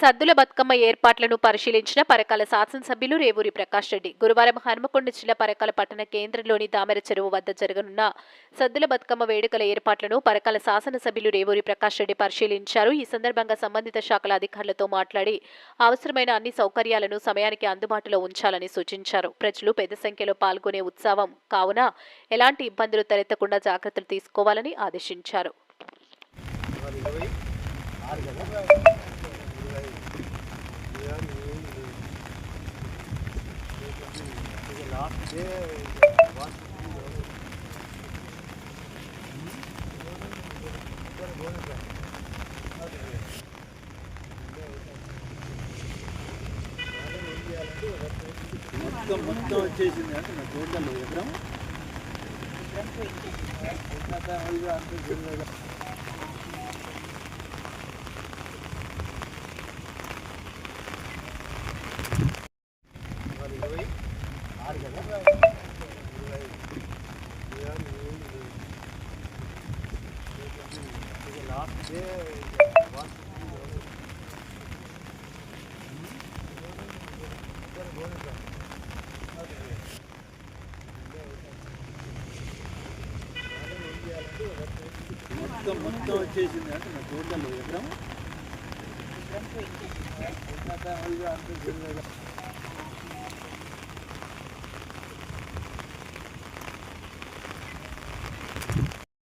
సద్దుల బతుకమ్మ ఏర్పాట్లను పరిశీలించిన పరకాల శాసనసభ్యులు రేవూరి ప్రకాష్ రెడ్డి. గురువారం హనుమకొండ జిల్లా పరకాల పట్టణ కేంద్రంలోని దామెర చెరువు వద్ద జరగనున్న సద్దుల బతుకమ్మ వేడుకల ఏర్పాట్లను పరకాల శాసనసభ్యులు రేవూరి ప్రకాష్ రెడ్డి పరిశీలించారు. ఈ సందర్భంగా సంబంధిత శాఖల అధికారులతో మాట్లాడి అవసరమైన అన్ని సౌకర్యాలను సమయానికి అందుబాటులో ఉంచాలని సూచించారు. ప్రజలు పెద్ద సంఖ్యలో పాల్గొనే ఉత్సవం కావున ఎలాంటి ఇబ్బందులు తలెత్తకుండా జాగ్రత్తలు తీసుకోవాలని ఆదేశించారు. లాస్ట్ డే మొత్తం మొత్తం వచ్చేసింది అంటే నా టోటల్ ఎకరం ఆరు కదా లాస్ట్ డే మొత్తం మొత్తం వచ్చేసింది అంటే నా టోటల్ ఎకరం?